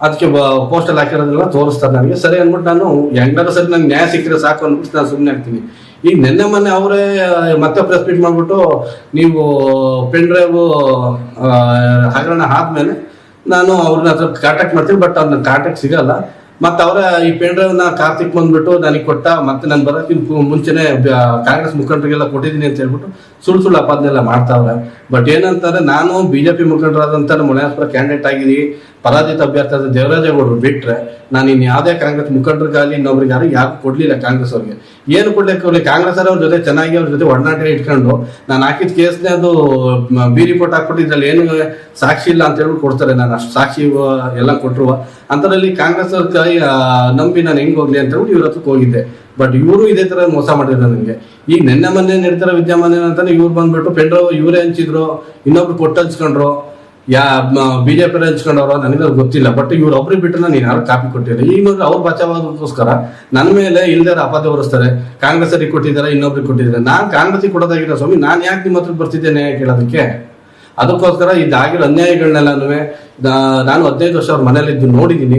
ಅದಕ್ಕೆ ಪೋಸ್ಟಲ್ಲಿ ಹಾಕಿರೋದೆಲ್ಲ ತೋರಿಸ್ತಾರೆ ನನಗೆ ಸರಿ ಅಂದ್ಬಿಟ್ಟು ನಾನು ಹೆಂಗಾದ್ರೂ ಸರಿ ನಂಗೆ ನ್ಯಾಯ ಸಿಕ್ಕರೆ ಸಾಕು ಅಂದ್ಬಿಟ್ಟು ನಾನು ಸುಮ್ಮನೆ ಆಗ್ತೀನಿ ಈಗ ನಿನ್ನೆ ಮೊನ್ನೆ ಅವರೇ ಮತ್ತೆ ಪ್ರೆಸ್ ಮೀಟ್ ಮಾಡಿಬಿಟ್ಟು ನೀವು ಪೆನ್ ಡ್ರೈವ್ ಹಗರಣ ಆದ್ಮೇಲೆ ನಾನು ಅವ್ರನ್ನ ಹತ್ರ ಕಾಂಟ್ಯಾಕ್ಟ್ ಮಾಡ್ತೀನಿ ಬಟ್ ಅವ್ರನ್ನ ಕಾಂಟ್ಯಾಕ್ಟ್ ಸಿಗಲ್ಲ. ಮತ್ತೆ ಅವರ ಈ ಪೆನ್ ಡ್ರೈವ್ನ ಕಾರ್ತಿಕ್ ಬಂದ್ಬಿಟ್ಟು ನನಗೆ ಕೊಟ್ಟ, ಮತ್ತೆ ನಾನು ಬರೋಕ್ಕಿಂತ ಮುಂಚೆನೆ ಬ- ಕಾಂಗ್ರೆಸ್ ಮುಖಂಡರಿಗೆಲ್ಲ ಕೊಟ್ಟಿದ್ದೀನಿ ಅಂತ ಹೇಳ್ಬಿಟ್ಟು ಸುಳ್ಳು ಸುಳ್ಳು ಅಪಾದನೆಲ್ಲ ಮಾಡ್ತಾವ್ರೆ. ಬಟ್ ಏನಂತಾರೆ ನಾನು ಬಿಜೆಪಿ ಮುಖಂಡರಾದಂಥ ನಮ್ಮ ಮುನಿಯಾಸ್ಪುರ ಕ್ಯಾಂಡಿಡೇಟ್ ಆಗಿದ್ದೀನಿ. ಪರಾಜಿತ ಅಭ್ಯರ್ಥಿ ದೇವರಾಜೇಗೌಡರು ಬಿಟ್ಟರೆ ನಾನು ಇನ್ನು ಯಾವುದೇ ಕಾಂಗ್ರೆಸ್ ಮುಖಂಡರಿಗಾಗಲಿ ಇನ್ನೊಬ್ರಿಗೆ ಯಾರು ಯಾರು ಕೊಡಲಿಲ್ಲ ಕಾಂಗ್ರೆಸ್ ಅವ್ರಿಗೆ. ಏನು ಕೊಡ್ಲಿಕ್ಕೆ ಅವ್ರಿಗೆ? ಕಾಂಗ್ರೆಸ್ ಅವ್ರ ಜೊತೆ ಚೆನ್ನಾಗಿ ಅವ್ರ ಜೊತೆ ಒಡನಾಟ ಇಟ್ಕೊಂಡು ನಾನು ಹಾಕಿದ ಕೇಸ್ನೇ ಅದು ಬಿ ರಿಪೋರ್ಟ್ ಹಾಕ್ಬಿಟ್ಟು ಇದ್ರಲ್ಲಿ ಏನು ಸಾಕ್ಷಿ ಇಲ್ಲ ಅಂತ ಹೇಳ್ಬಿಟ್ಟು ಕೊಡ್ತಾರೆ. ನಾನು ಅಷ್ಟು ಸಾಕ್ಷಿ ಎಲ್ಲ ಕೊಟ್ಟರು ಅಂಥದ್ರಲ್ಲಿ ಕಾಂಗ್ರೆಸ್ ಆ, ನಂಬಿ ನಾನು ಹೆಂಗ್ ಹೋಗ್ಲಿ ಅಂತ ಇವ್ರ ಹತ್ರಕ್ಕೆ ಹೋಗಿದ್ದೆ. ಬಟ್ ಇವರು ಇದೇ ತರ ಮೋಸ ಮಾಡಿದ್ರು ನನಗೆ. ಈಗ ನಿನ್ನೆ ಮೊನ್ನೆ ನಡೀತಾರ ವಿದ್ಯಮಾನ ಅಂತಾನೆ ಇವ್ರು ಬಂದ್ಬಿಟ್ಟು ಪೆಂಡ್ರೋ ಇವರೇ ಹಂಚಿದ್ರು ಇನ್ನೊಬ್ರು ಕೊಟ್ಟು ಹಂಚ್ಕೊಂಡ್ರು ಯಾ ಬಿಜೆಪಿ ಹಂಚ್ಕೊಂಡವ್ರ ನನಗೆ ಗೊತ್ತಿಲ್ಲ. ಬಟ್ ಇವ್ರು ಒಬ್ರಿಗೆ ಬಿಟ್ಟು ನಾನು ಯಾರು ಕಾಪಿ ಕೊಟ್ಟಿಲ್ಲ. ಈಗ ನೋಡ್ರಿ ಅವ್ರು ಬಚಾವಾಗೋಸ್ಕರ ನನ್ನ ಮೇಲೆ ಇಲ್ದಾರ ಅಪಾದ ಹೊರಿಸ್ತಾರೆ. ಕಾಂಗ್ರೆಸ್ ಅವ್ರಿಗೆ ಕೊಟ್ಟಿದ್ದಾರೆ ಇನ್ನೊಬ್ರಿಗೆ ಕೊಟ್ಟಿದ್ದಾರೆ. ನಾನು ಕಾಂಗ್ರೆಸ್ಗೆ ಕೊಡೋದಾಗಿರೋ ಸ್ವಾಮಿ ನಾನು ಯಾಕೆ ನಿಮ್ಮ ಹತ್ರ ಬರ್ತಿದ್ದೇನೆ ಕೇಳೋದಕ್ಕೆ? ಅದಕ್ಕೋಸ್ಕರ ಇದಾಗಿರೋ ಅನ್ಯಾಯಗಳನ್ನೆಲ್ಲನೂ ನಾನು ಹದಿನೈದು ವರ್ಷ ಅವ್ರ ಮನೇಲಿದ್ದು ನೋಡಿದ್ದೀನಿ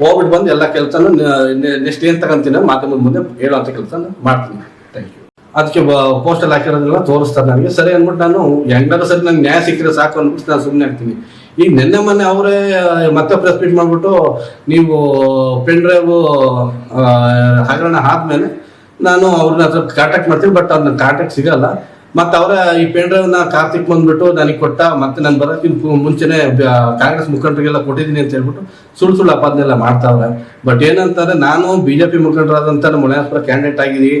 ಹೋಗ್ಬಿಟ್ಟು ಬಂದು ಎಲ್ಲ ಕೆಲಸನೂ ನೆಕ್ಸ್ಟ್ ಏನ್ ತಗೊಂತೀನಿ ಮಾಧ್ಯಮದ ಮುಂದೆ ಹೇಳೋಂಥ ಕೆಲಸ ಮಾಡ್ತೀನಿ. ಥ್ಯಾಂಕ್ ಯು ಅದಕ್ಕೆ ಪೋಸ್ಟಲ್ಲಿ ಹಾಕಿರೋದೆಲ್ಲ ತೋರಿಸ್ತಾರೆ ನನಗೆ. ಸರಿ ಅಂದ್ಬಿಟ್ಟು ನಾನು ಹೆಂಗಾದ್ರೂ ಸರಿ ನಂಗೆ ನ್ಯಾಯ ಸಿಕ್ಕಿದ್ರೆ ಸಾಕು ಅಂದ್ಬಿಟ್ಟು ನಾನು ಸುಮ್ಮನೆ ಆಗ್ತೀನಿ ಈಗ ನಿನ್ನೆ ಮೊನ್ನೆ ಅವರೇ ಮತ್ತೆ ಪ್ರೆಸ್ ಮೀಟ್ ಮಾಡಿಬಿಟ್ಟು ನೀವು ಪೆನ್ ಡ್ರೈವ್ ಹಗರಣ ಆದ್ಮೇಲೆ ನಾನು ಅವ್ರನ್ನ ಹತ್ರ ಕಾಂಟ್ಯಾಕ್ಟ್ ಮಾಡ್ತೀನಿ ಬಟ್ ಅದನ್ನ ಕಾಂಟ್ಯಾಕ್ಟ್ ಸಿಗಲ್ಲ. ಮತ್ತೆ ಅವರ ಈ ಪೆನ್ ಡ್ರೈವ್ನ ಕಾರ್ತಿಕ್ ಬಂದ್ಬಿಟ್ಟು ನನಗೆ ಕೊಟ್ಟ, ಮತ್ತೆ ನಾನು ಬರೋಕ್ಕಿಂತ ಮುಂಚೆನೆ ಕಾಂಗ್ರೆಸ್ ಮುಖಂಡರಿಗೆಲ್ಲ ಕೊಟ್ಟಿದ್ದೀನಿ ಅಂತ ಹೇಳ್ಬಿಟ್ಟು ಸುಳ್ಳು ಸುಳ್ಳು ಅಪಾದನೆಲ್ಲ ಮಾಡ್ತಾವ್ರೆ. ಬಟ್ ಏನಂತಾರೆ ನಾನು ಬಿಜೆಪಿ ಮುಖಂಡರಾದಂತ ಮುನಿಯಾಸ್ಪುರ ಕ್ಯಾಂಡಿಡೇಟ್ ಆಗಿದ್ದೀನಿ.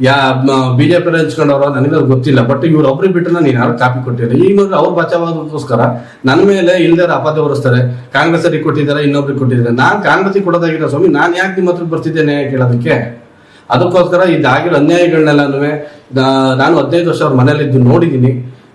ಯಾ ಬಿಜೆಪಿ ಹಂಚ್ಕೊಂಡವ್ರ ನನಗೆ ಗೊತ್ತಿಲ್ಲ ಬಟ್ ಇವ್ರು ಒಬ್ರಿಗೆ ಬಿಟ್ಟು ನಾನು ಯಾರು ಕಾಪಿ ಕೊಟ್ಟಿಲ್ಲ. ಈಗ ಅವ್ರು ಬಚಾವಾದಕ್ಕೋಸ್ಕರ ನನ್ನ ಮೇಲೆ ಇಲ್ದಾರ ಅಪಾದ ಹೊರಿಸ್ತಾರೆ ಕಾಂಗ್ರೆಸ್ ಕೊಟ್ಟಿದ್ದಾರೆ, ಇನ್ನೊಬ್ರಿಗೆ ಕೊಟ್ಟಿದ್ದಾರೆ. ನಾನು ಕಾಂಗ್ರೆಸ್ ಕೊಡೋದಾಗಿರೋ ಸ್ವಾಮಿ, ನಾನು ಯಾಕೆ ನಿಮ್ಮ ಹತ್ರ ಬರ್ತಿದ್ದೇನೆ ಕೇಳೋದಕ್ಕೆ? ಅದಕ್ಕೋಸ್ಕರ ಇದಾಗಿರೋ ಅನ್ಯಾಯಗಳನ್ನೆಲ್ಲನೂ ನಾನು ಹದಿನೈದು ವರ್ಷ ಅವ್ರ ಮನೇಲಿದ್ದು ನೋಡಿದ್ದೀನಿ.